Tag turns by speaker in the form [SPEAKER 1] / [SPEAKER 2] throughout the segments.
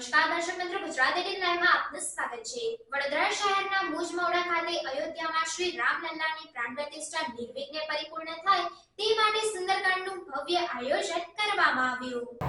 [SPEAKER 1] નમસ્કાર, દર્શક મિત્રો, ગુજરાત એટીન લાઈવમાં આપનું સ્વાગત છે. વડોદરા શહેરના મુજમોડા ખાતે અયોધ્યામાં શ્રી રામલલ્લાની પ્રાણ પ્રતિષ્ઠા નિર્વિઘ્ને પરિપૂર્ણ થાય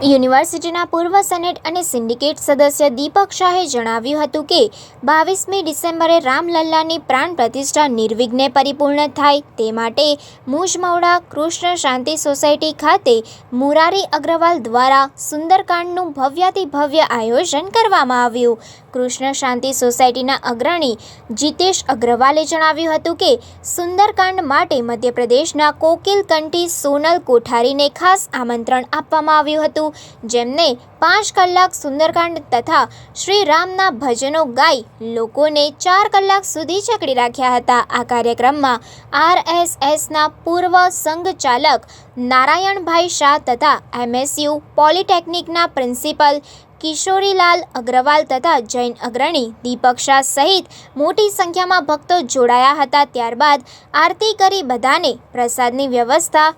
[SPEAKER 2] યુનિવર્સિટીના પૂર્વ સેનેટ અને સિન્ડિકેટ સદસ્ય દીપક શાહે જણાવ્યું હતું કે, બાવીસમી ડિસેમ્બરે રામલલ્લાની પ્રાણ પ્રતિષ્ઠા નિર્વિઘ્ને પરિપૂર્ણ થાય તે માટે મુજમૌડા કૃષ્ણ શાંતિ સોસાયટી ખાતે મુરારી અગ્રવાલ દ્વારા સુંદરકાંડનું ભવ્યાતિ ભવ્ય આયોજન કરવામાં આવ્યું. કૃષ્ણ શાંતિ સોસાયટીના અગ્રણી જીતેશ અગ્રવાલે જણાવ્યું હતું કે, સુંદરકાંડ માટે મધ્યપ્રદેશના કોકિલ કંઠી સોનલ કોઠારીને ખાસ આમંત્રણ આપવામાં આવ્યું હતું. જેમને પાંચ કલાક સુંદરકાંડ તથા શ્રી રામના ભજનો ગાઈ લોકોને ચાર કલાક સુધી જકડી રાખ્યા હતા. આ કાર્યક્રમમાં આરએસએસના પૂર્વ સંઘચાલક નારાયણભાઈ શાહ તથા એમએસયુ પોલિટેકનિકના પ્રિન્સિપલ કિશોરીલાલ અગ્રવાલ તથા જૈન અગ્રણી દીપક શાહ સહિત મોટી સંખ્યામાં ભક્તો જોડાયા હતા. ત્યારબાદ આરતી કરી બધાને પ્રસાદની વ્યવસ્થા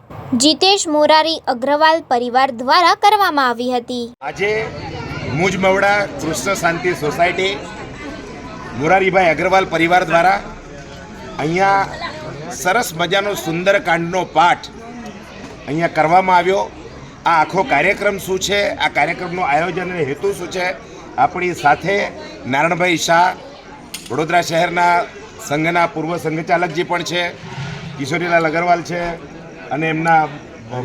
[SPEAKER 2] જીતેશ મોરારી અગ્રવાલ પરિવાર દ્વારા કરવામાં આવી હતી.
[SPEAKER 3] આજે મુજ મવડા કૃષ્ણ શાંતિ સોસાયટી મોરારીભાઈ અગ્રવાલ પરિવાર દ્વારા અહીંયા સરસ મજાનો સુંદરકાંડનો પાઠ અહીંયા કરવામાં આવ્યો. આ આખો કાર્યક્રમ શું છે? આ કાર્યક્રમનું આયોજન અને હેતુ શું છે? આપણી સાથે નારણભાઈ શાહ, વડોદરા શહેરના સંઘના પૂર્વ સંઘચાલકજી પણ છે, કિશોરીલાલ અગરવાલ છે અને એમના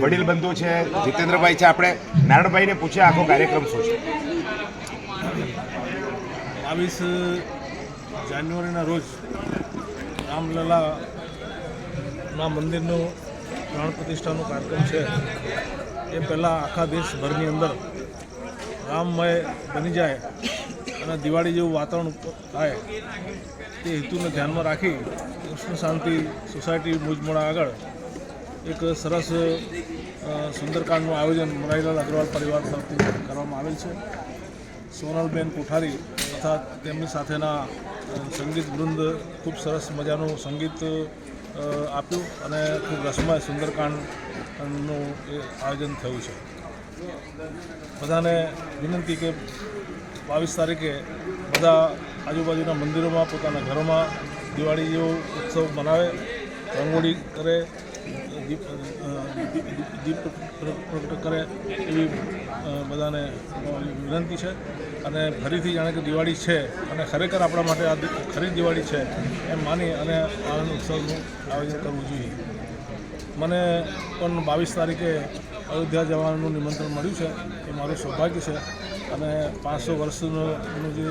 [SPEAKER 3] વડીલ બંધુ છે, જીતેન્દ્રભાઈ છે, આપણે નારાયણભાઈને પૂછ્યા આખો કાર્યક્રમ શું છે?
[SPEAKER 4] બાવીસ જાન્યુઆરીના રોજ રામલલાના મંદિરનું પ્રાણ પ્રતિષ્ઠાનો કાર્યક્રમ છે. એ પહેલાં આખા દેશભરની અંદર રામમય બની જાય અને દિવાળી જેવું વાતાવરણ થાય. તે હેતુને ધ્યાનમાં રાખી કૃષ્ણ શાંતિ સોસાયટી મુજમોડા આગળ એક સરસ સુંદરકાંડનું આયોજન મોરારીલાલ અગ્રવાલ પરિવાર તરફથી કરવામાં આવેલ છે. સોનલબેન કોઠારી તથા તેમની સાથેના સંગીત વૃંદ ખૂબ સરસ મજાનું સંગીત આપ્યું અને ખૂબ રસમય સુંદરકાંડનું એ આયોજન થયું છે. બધાને વિનંતી કે બાવીસ તારીખે બધા આજુબાજુના મંદિરોમાં, પોતાના ઘરોમાં દિવાળી જેવો ઉત્સવ મનાવે, રંગોળી કરે દીપ દીપ પ્રગટ કરે એવી બધાને વિનંતી છે. અને ફરીથી જાણે કે દિવાળી છે અને ખરેખર આપણા માટે આ ખરી દિવાળી છે એમ માની અને આનંદ ઉત્સવનું આયોજન કરવું જોઈએ. મને પણ બાવીસ તારીખે અયોધ્યા જવાનું નિમંત્રણ મળ્યું છે. એ મારું સૌભાગ્ય છે. અને પાંચસો વર્ષનો જે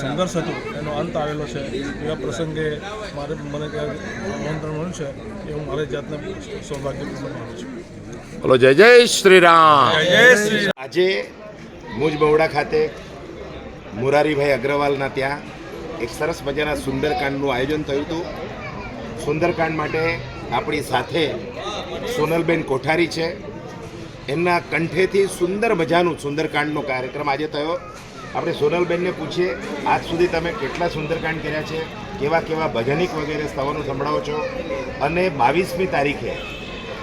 [SPEAKER 4] સંઘર્ષ હતો એનો અંત આવેલો છે. એવા પ્રસંગે મારે મને ત્યાં આમંત્રણ મળ્યું છે એ હું મારી જાતને સૌભાગ્યપૂર્ણ માનું છું.
[SPEAKER 3] બોલો જય જય શ્રી રામ આજે મુજ બવડા ખાતે મુરારીભાઈ અગ્રવાલના ત્યાં એક સરસ મજાના સુંદરકાંડનું આયોજન થયું હતું. સુંદરકાંડ માટે આપણી સાથે સોનલબેન કોઠારી છે. એમના કંઠેથી સુંદર મજાનું સુંદરકાંડનો કાર્યક્રમ આજે થયો આપણે સોનલબેનને પૂછીએ આજ સુધી તમે કેટલા સુંદરકાંડ કર્યા છે કેવા કેવા ભજનિક વગેરે સ્થળોનું સંભળાવો છો અને બાવીસમી તારીખે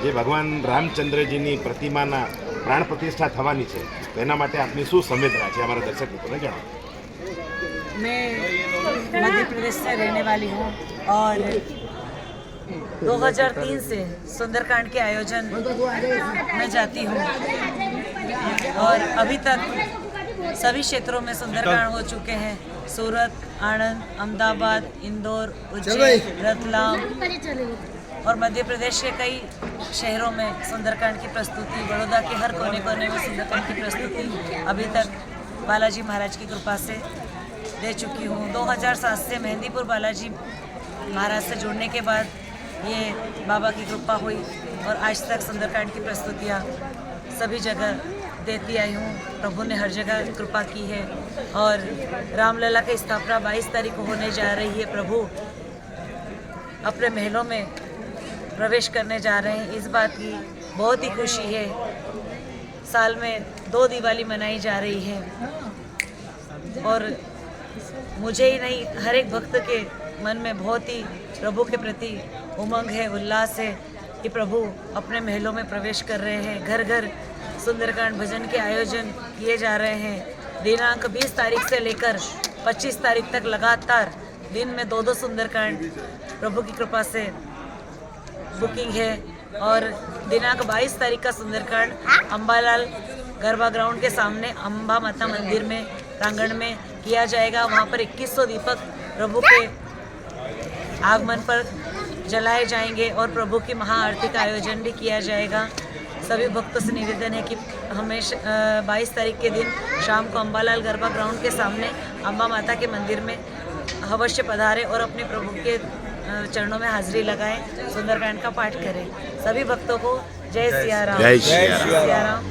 [SPEAKER 3] જે ભગવાન રામચંદ્રજીની પ્રતિમાના પ્રાણ પ્રતિષ્ઠા થવાની છે તો એના માટે આપની શું સંવેદના છે અમારા દર્શક મિત્રોને જણાવો
[SPEAKER 5] मैं मध्य प्रदेश से रहने वाली हूँ और 2003 से सुंदरकांड के आयोजन में जाती हूँ। और अभी तक सभी क्षेत्रों में सुंदरकांड हो चुके हैं। सूरत आनंद अहमदाबाद इंदौर उज्जैन रतलाम और मध्य प्रदेश के कई शहरों में सुंदरकांड की प्रस्तुति बड़ौदा के हर कोने कोने में सुंदरकांड की प्रस्तुति अभी तक बालाजी महाराज की कृपा से दे चुकी हूँ। 2007 से मेहंदीपुर बालाजी महाराज से जुड़ने के बाद ये बाबा की कृपा हुई और आज तक सुंदरकांड की प्रस्तुतियाँ सभी जगह देती आई हूँ। प्रभु ने हर जगह कृपा की है और रामलला की स्थापना 22 तारीख को होने जा रही है। प्रभु अपने महलों में प्रवेश करने जा रहे हैं। इस बात की बहुत ही खुशी है। साल में दो दिवाली मनाई जा रही है और मुझे ही नहीं, हर एक भक्त के मन में बहुत ही प्रभु के प्रति उमंग है, उल्लास है कि प्रभु अपने महलों में प्रवेश कर रहे हैं। घर घर सुंदरकांड भजन के आयोजन किए जा रहे हैं। दिनांक 20 तारीख से लेकर 25 तारीख तक लगातार दिन में दो दो सुंदरकांड प्रभु की कृपा से बुकिंग है और दिनांक 22 तारीख का सुंदरकांड अम्बालाल गरबा ग्राउंड के सामने अम्बा माता मंदिर में, प्रांगण में किया जाएगा। वहाँ पर 2100 दीपक प्रभु के आगमन पर जलाए जाएँगे और प्रभु की महाआरती का आयोजन भी किया जाएगा। सभी भक्तों से निवेदन है कि हमेशा बाईस तारीख के दिन शाम को अम्बालाल गरबा ग्राउंड के सामने अम्बा माता के मंदिर में अवश्य पधारें और अपने प्रभु के चरणों में हाजिरी लगाएँ सुंदरकांड का पाठ करें। सभी भक्तों को जय सिया राम।
[SPEAKER 3] जय सिया राम।
[SPEAKER 5] सिया राम।